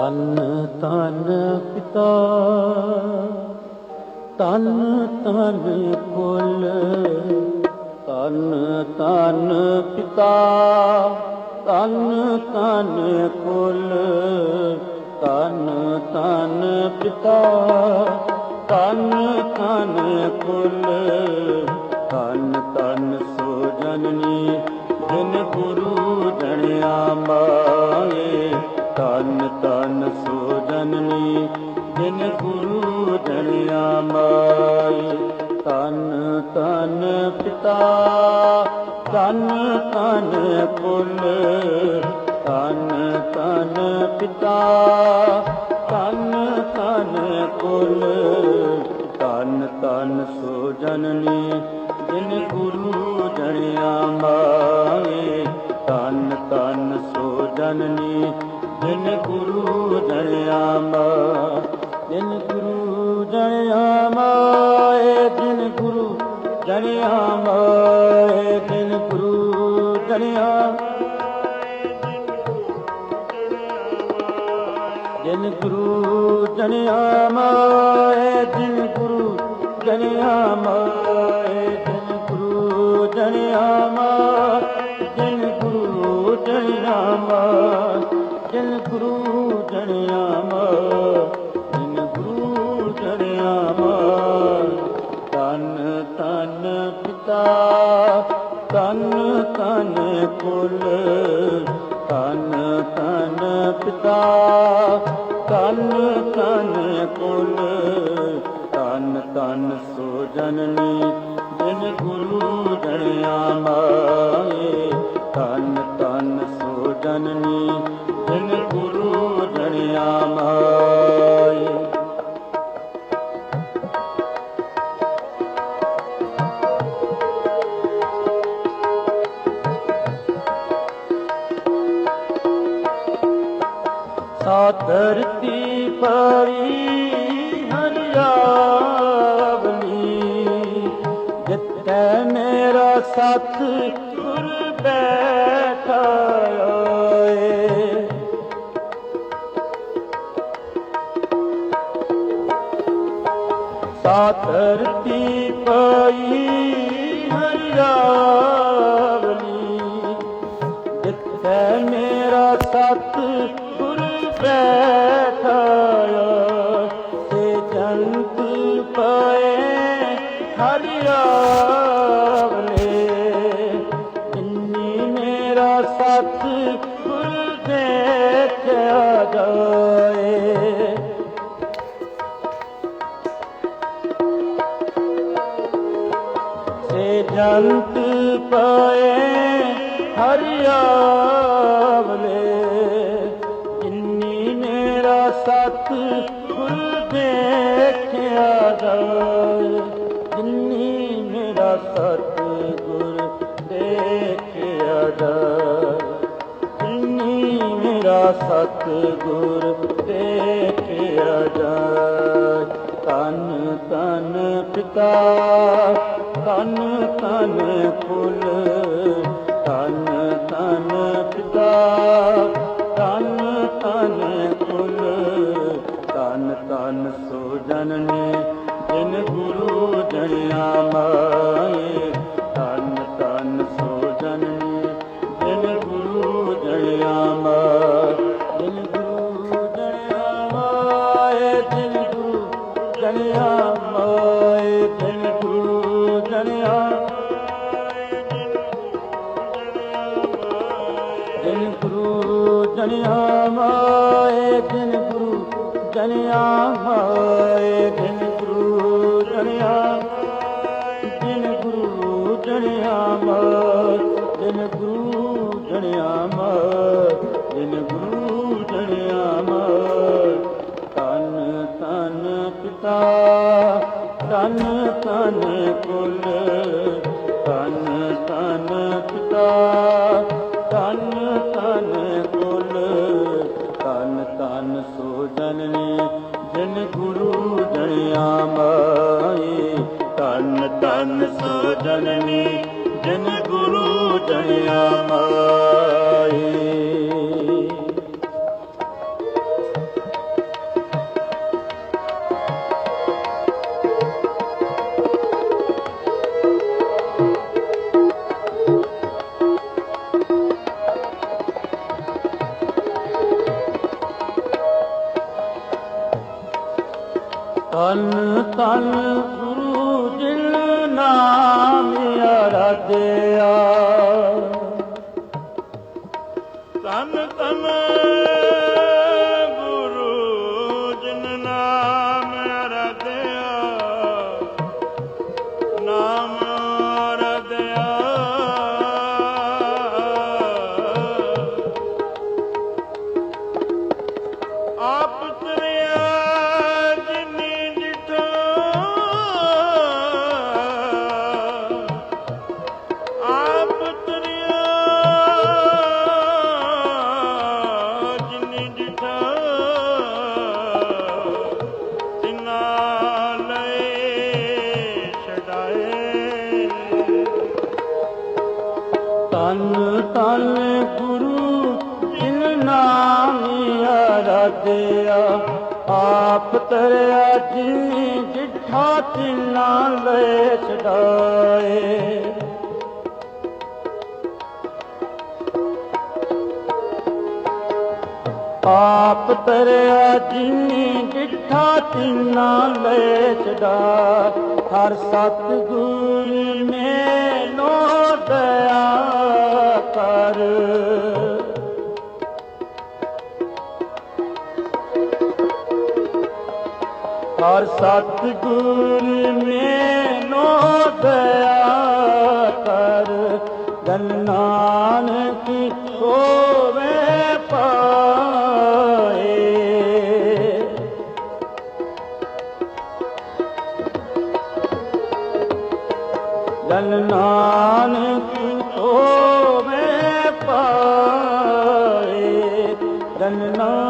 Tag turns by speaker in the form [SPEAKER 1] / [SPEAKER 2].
[SPEAKER 1] ਤਨ ਤਨ ਪਿਤਾ, ਤਨ ਤਨ ਕੁਲ, ਤਨ ਤਨ ਪਿਤਾ, ਤਨ ਤਨ ਕੁਲ, ਤਨ ਤਨ ਪਿਤਾ, ਤਨ ਤਨ ਕੁਲ, ਤਨ ਤਨ ਸੋ ਜਨਨੀ ਜਿਨ ਗੁਰੂ ਜਣਿਆ ਮਾਏ ਪਿਤਾ ਤਨ ਤਨ ਕੁਲ ਤਨ ਤਨ ਪਿਤਾ ਤਨ ਤਨ ਕੁਲ ਤਨ ਤਨ ਸੋ ਜਨਨੀ ਜਿਨ ਗੁਰੂ ਜਣਿਆ ਮਾਏ ਤਨ ਤਨ ਸੋ ਜਨਨੀ ਜਿਨ ਗੁਰੂ ਜਣਿਆ ਮਾ ਜਿਨ ਗੁਰੂ ਜਣਿਆ ਮਾ ਜਣਿਆ ਮਾਏ ਜਿਨ ਗੁਰੂ ਜਣਿਆ ਜਿਨ ਗੁਰੂ ਜਣਿਆ ਮਾਏ ਜਿਨ ਗੁਰੂ ਜਣਿਆ ਮਾਏ। ਤਨ ਤਨ ਕੁਲ ਤਨ ਤਨ ਪਿਤਾ ਤਨ ਤਨ ਕੁਲ ਤਨ ਤਨ ਸੋ ਜਨਨੀ ਜਿਨ ਗੁਰੂ ਜਣਿਆ ਮਾਏ ਤਨ ਤਨ ਸੋ ਜਨਨੀ ਜਿਨ ਗੁਰੂ ਜਣਿਆ ਮਾਏ। ਸਾ ਧਰਤੀ ਪਰੀ ਹਰਿਆਵਲੀ ਜਿੱਥੇ ਮੇਰਾ ਸਤ ਗੁਰ ਬੈਠਾ ਓਏ ਸਾ ਧਰਤੀ ਪਈ ਹਰਿਆਵਲੀ ਜਿੱਥੇ ਮੇਰਾ ਸਤ ਗੁਰ ਬੈਠਾ ਸੇ ਜੰਤ ਪਏ ਹਰਿਆਵਲੇ ਜਿਨੀ ਮੇਰਾ ਸਤ ਗੁਰ ਦੇਖਿਆ ਜਾਏ ਸੇ ਜੰਤ ਪਏ ਸਤ ਗੁਰ ਦੇਖਿਆ ਜਾਏ, ਜਿਨੀ ਮੇਰਾ ਸਤ ਗੁਰ ਦੇਖਿਆ ਜਾਏ, ਜਿਨੀ ਮੇਰਾ ਸਤ ਗੁਰ ਦੇਖਿਆ ਜਾਏ। ਤਨ ਤਨ ਪਿਤਾ ਤਨ ਤਨ ਫੁੱਲ ਤਨ ਤਨ ਪਿਤਾ। ਤਨ ਸੋ ਜਿਨ ਗੁਰੂ ਜਣਿਆ ਮਾਏ ਤਨ ਤਨ ਸੋ ਜਨਨੀ, ਜਿਨ ਗੁਰੂ ਜਣਿਆ ਮਾਏ ਜਿਨ ਗੁਰੂ ਜਣਿਆ ਮਾਏ ਜਿਨ ਗੁਰੂ ਜਣਿਆ ਮਾਏ ਜਿਨ ਗੁਰੂ ਜਣਿਆ ਜਿਨ ਗੁਰੂ ਜਣਿਆ ਮਾਏ ਜਿਨ ਗੁਰੂ ਜਣਿਆ ਜਿਨ ਗੁਰੂ ਜਣਿਆ ਜਿਨ ਗੁਰੂ ਜਣਿਆ ਮਾਏ, ਜਿਨ ਗੁਰੂ ਜਣਿਆ ਮਾਏ, ਜਿਨ ਗੁਰੂ ਜਣਿਆ ਮਾਏ। ਤਨ ਤਨ ਪਿਤਾ ਤਨ ਤਨ ਕੁਲ ਜਣਿਆ ਮਾਏ ਤਨ ਤਨ ਸੋ ਜਨਨੀ ਜਿਨ ਗੁਰੂ ਜਣਿਆ ਮਾਏ ਤਨ ਤਨ ਗੁਰੂ ਜਿਨ ਨਾਮ ਅਰਧਿਆ
[SPEAKER 2] ਤਨ ਤਨ ਗੁਰੂ, ਜਿਨ ਨਾਮ ਅਰਧਿਆ। ਆਪ ਤਰਿਆ
[SPEAKER 1] ਜੀ, ਜਿਠਾ ਤਿਨਾ ਲੈ ਛਡਾਏ ਆਪ ਤਰਿਆ ਜਿਨੀ ਜਿਠਾ ਤਿਨਾ ਲੈ ਛਡਾ ਹਰ ਸਤਿਗੁਰ ਮੇਲੋ ਹਰ ਸਤਿਗੁਰ ਮੇਲੋ ਦਇਆ ਕਰ। ਜਨ ਨਾਨਕ ਹੋਵੇ ਪਾਏ। ਜਨ ਨਾਨਕ ਹੋਵੇ ਪਾਏ। ਜਨ ਨਾਨਕ